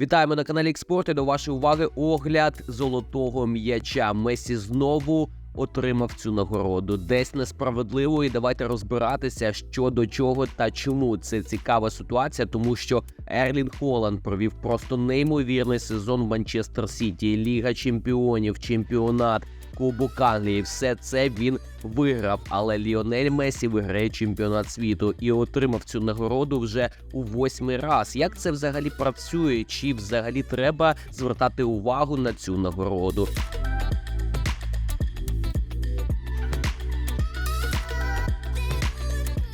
Вітаємо на каналі Експорт і до вашої уваги огляд золотого м'яча. Месі знову отримав цю нагороду. Десь несправедливо, і давайте розбиратися, що до чого та чому. Це цікава ситуація, тому що Ерлін Холланд провів просто неймовірний сезон в Манчестер Сіті, Ліга Чемпіонів, чемпіонат. Кубок Англії, все це він виграв. Але Ліонель Месі виграє чемпіонат світу і отримав цю нагороду вже у восьмий раз. Як це взагалі працює? Чи взагалі треба звертати увагу на цю нагороду?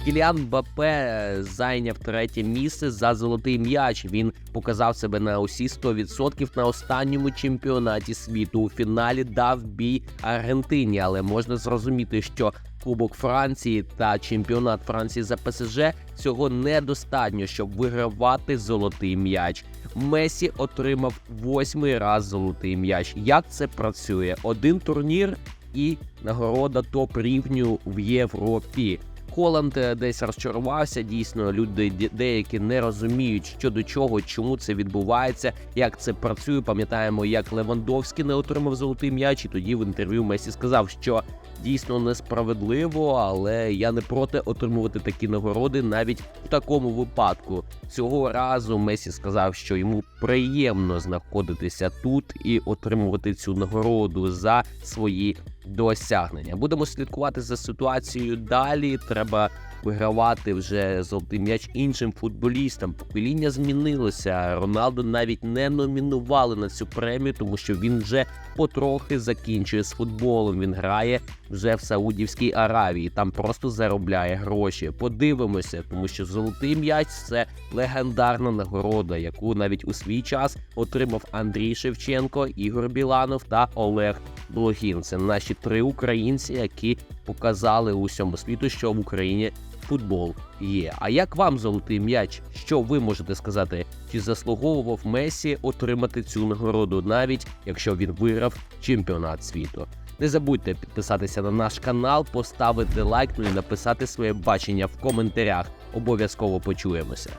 Кіліан Мбаппе зайняв третє місце за золотий м'яч. Він показав себе на усі 100% на останньому чемпіонаті світу. У фіналі дав бій Аргентині, але можна зрозуміти, що Кубок Франції та чемпіонат Франції за ПСЖ цього недостатньо, щоб вигравати золотий м'яч. Месі отримав восьмий раз золотий м'яч. Як це працює? Один турнір і нагорода топ рівню в Європі. Холланд е, десь розчарувався. Дійсно, люди деякі не розуміють, що до чого, чому це відбувається, як це працює. Пам'ятаємо, як Левандовський не отримав золотий м'яч, і тоді в інтерв'ю Месі сказав, що дійсно несправедливо, але я не проти отримувати такі нагороди навіть в такому випадку. Цього разу Месі сказав, що йому приємно знаходитися тут і отримувати цю нагороду за свої досягнення. Будемо слідкувати за ситуацією далі. Треба вигравати вже золотий м'яч іншим футболістам. Покоління змінилося. Роналду навіть не номінували на цю премію, тому що він вже потрохи закінчує з футболом. Він грає вже в Саудівській Аравії. Там просто заробляє гроші. Подивимося, тому що золотий м'яч це легендарна нагорода, яку навіть у свій час отримав Андрій Шевченко, Ігор Біланов та Олег Блохін. Це наші три українці, які показали усьому світу, що в Україні футбол є. А як вам золотий м'яч? Що ви можете сказати? Чи заслуговував Месі отримати цю нагороду, навіть якщо він виграв чемпіонат світу? Не забудьте підписатися на наш канал, поставити лайк, ну і написати своє бачення в коментарях. Обов'язково почуємося.